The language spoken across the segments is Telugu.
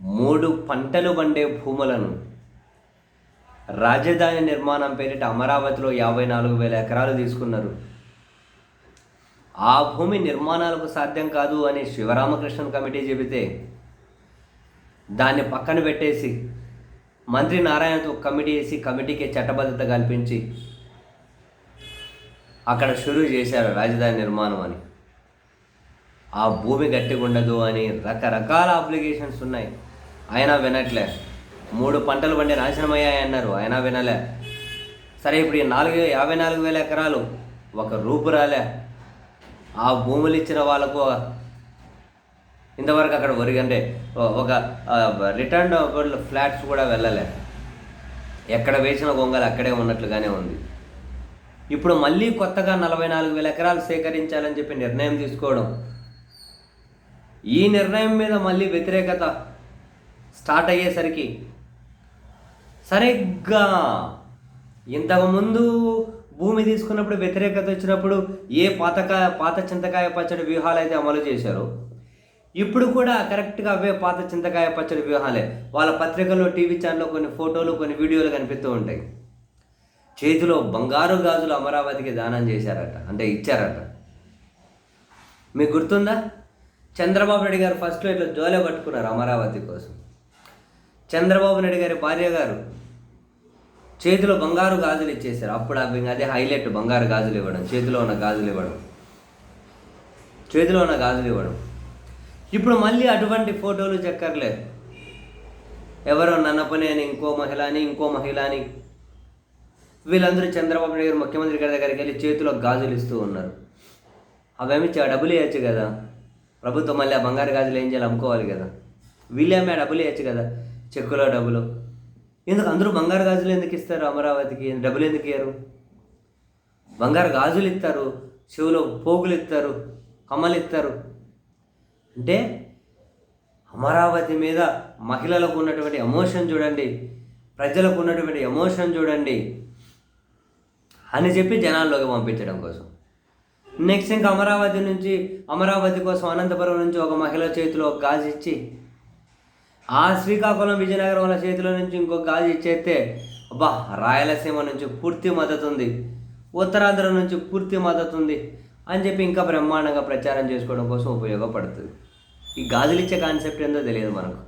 మూడు పంటలు పండే భూములను రాజధాని నిర్మాణం పేరిట అమరావతిలో యాభై నాలుగు వేల ఎకరాలు తీసుకున్నారు. ఆ భూమి నిర్మాణాలకు సాధ్యం కాదు అని శివరామకృష్ణన్ కమిటీ చెబితే దాన్ని పక్కన పెట్టేసి మంత్రి నారాయణతో కమిటీ వేసి కమిటీకి చట్టబద్ధత కల్పించి అక్కడ షురూ చేశారు రాజధాని నిర్మాణం అని. ఆ భూమి గట్టిగా ఉండదు అని రకరకాల అప్లికేషన్స్ ఉన్నాయి. అయినా వినట్లే. మూడు పంటలు పండి నాశనమయ్యాయన్నారు అన్నారు. అయినా వినలే. సరే ఇప్పుడు ఈ నాలుగు యాభై నాలుగు వేల ఎకరాలు ఒక రూపు రాలే. ఆ భూములు ఇచ్చిన వాళ్ళకు ఇంతవరకు అక్కడ ఒరిగంటే ఒక రిటర్న్ ఫ్లాట్స్ కూడా వెళ్ళలే. ఎక్కడ వేసిన గొంగలు అక్కడే ఉన్నట్లుగానే ఉంది. ఇప్పుడు మళ్ళీ కొత్తగా నలభై నాలుగు వేల ఎకరాలు సేకరించాలని చెప్పి నిర్ణయం తీసుకోవడం ఈ నిర్ణయం మీద మళ్ళీ వ్యతిరేకత స్టార్ట్ అయ్యేసరికి సరిగ్గా ఇంతకుముందు భూమి తీసుకున్నప్పుడు వ్యతిరేకత వచ్చినప్పుడు ఏ పాతకాయ పాత చింతకాయ పచ్చడి వ్యూహాలు అయితే అమలు చేశారో ఇప్పుడు కూడా కరెక్ట్గా అవే పాత చింతకాయ పచ్చడి వ్యూహాలే. వాళ్ళ పత్రికల్లో టీవీ ఛానల్లో కొన్ని ఫోటోలు కొన్ని వీడియోలు కనిపిస్తూ ఉంటాయి. చేతిలో బంగారు గాజులు అమరావతికి దానం చేశారట అంటే ఇచ్చారట. మీకు గుర్తుందా? చంద్రబాబు నాయుడు గారు ఫస్ట్లో ఇట్లా జోలే పట్టుకున్నారు అమరావతి కోసం. చంద్రబాబు నాయుడు గారి భార్య గారు చేతిలో బంగారు గాజులు ఇచ్చేశారు. అప్పుడు అవి అదే హైలైట్ బంగారు గాజులు ఇవ్వడం చేతిలో ఉన్న గాజులు ఇవ్వడం. చేతిలో ఉన్న గాజులు ఇవ్వడం. ఇప్పుడు మళ్ళీ అటువంటి ఫోటోలు చెక్కర్లేదు ఎవరో నన్నపని అని ఇంకో మహిళ అని ఇంకో మహిళ అని వీళ్ళందరూ చంద్రబాబు నాయుడు గారు ముఖ్యమంత్రి గారి దగ్గరికి వెళ్ళి చేతిలో గాజులు ఇస్తూ ఉన్నారు. అవేమి డబ్బులు ఇవ్వచ్చు కదా? ప్రభుత్వం మళ్ళీ ఆ బంగారు గాజులు ఏం చేయాలి? అమ్ముకోవాలి కదా. వీళ్ళేమే డబ్బులు ఇవ్వచ్చు కదా. చెక్కులో డబ్బులు. ఎందుకు? అందరూ బంగారు గాజులు ఎందుకు ఇస్తారు అమరావతికి? డబ్బులు ఎందుకు ఇయ్యరు? బంగారు గాజులు ఇస్తారు. చెవులో పోగులు ఇస్తారు. కమ్మలు ఇస్తారు. అంటే అమరావతి మీద మహిళలకు ఉన్నటువంటి ఎమోషన్ చూడండి. ప్రజలకు ఉన్నటువంటి ఎమోషన్ చూడండి. అని చెప్పి జనాల్లోకి పంపించడం కోసం. నెక్స్ట్ ఇంకా అమరావతి నుంచి అమరావతి కోసం అనంతపురం నుంచి ఒక మహిళ చేతిలో ఒక గాజు ఇచ్చి ఆ శ్రీకాకుళం విజయనగరం వాళ్ళ చేతిలో నుంచి ఇంకో గాజు ఇచ్చేస్తే అబ్బా రాయలసీమ నుంచి పూర్తి మద్దతు ఉంది. ఉత్తరాంధ్ర నుంచి పూర్తి మద్దతు ఉంది అని చెప్పి ఇంకా బ్రహ్మాండంగా ప్రచారం చేసుకోవడం కోసం ఉపయోగపడుతుంది. ఈ గాజులు ఇచ్చే కాన్సెప్ట్ ఏందో తెలియదు మనకు.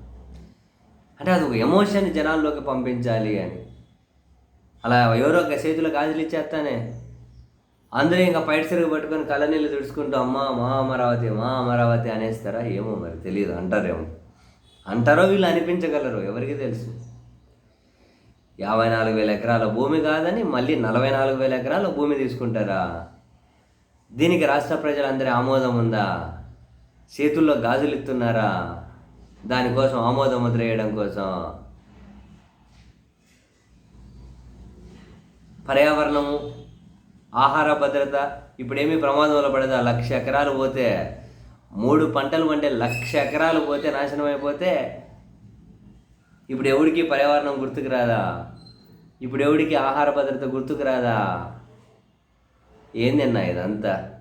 అంటే అది ఒక ఎమోషన్ జనాల్లోకి పంపించాలి అని. అలా ఎవరో ఒక చేతిలో గాజులు ఇచ్చేస్తానే అందరూ ఇంకా పైట సిరుగు పట్టుకొని కళ్ళనీళ్ళు తుడుచుకుంటూ అమ్మ మా అమరావతి మా అమరావతి అనేస్తారా? ఏమో మరి తెలియదు అంటారేమో. అంటారో వీళ్ళు అనిపించగలరు ఎవరికి తెలుసు. యాభై నాలుగు వేల ఎకరాల భూమి కాదని మళ్ళీ నలభై నాలుగు వేల ఎకరాల భూమి తీసుకుంటారా? దీనికి రాష్ట్ర ప్రజలందరి ఆమోదం ఉందా? చేతుల్లో గాజులు ఇస్తున్నారా? దానికోసం ఆమోద ముద్ర వేయడం కోసం. పర్యావరణము ఆహార భద్రత ఇప్పుడేమీ ప్రమాదంలో పడదా? లక్ష ఎకరాలు పోతే మూడు పంటలు పండే లక్ష ఎకరాలు పోతే నాశనం అయిపోతే ఇప్పుడు ఎవడికి పర్యావరణం గుర్తుకు రాదా? ఇప్పుడు ఎవడికి ఆహార భద్రత గుర్తుకు రాదా? ఏందన్నా ఇదంతా?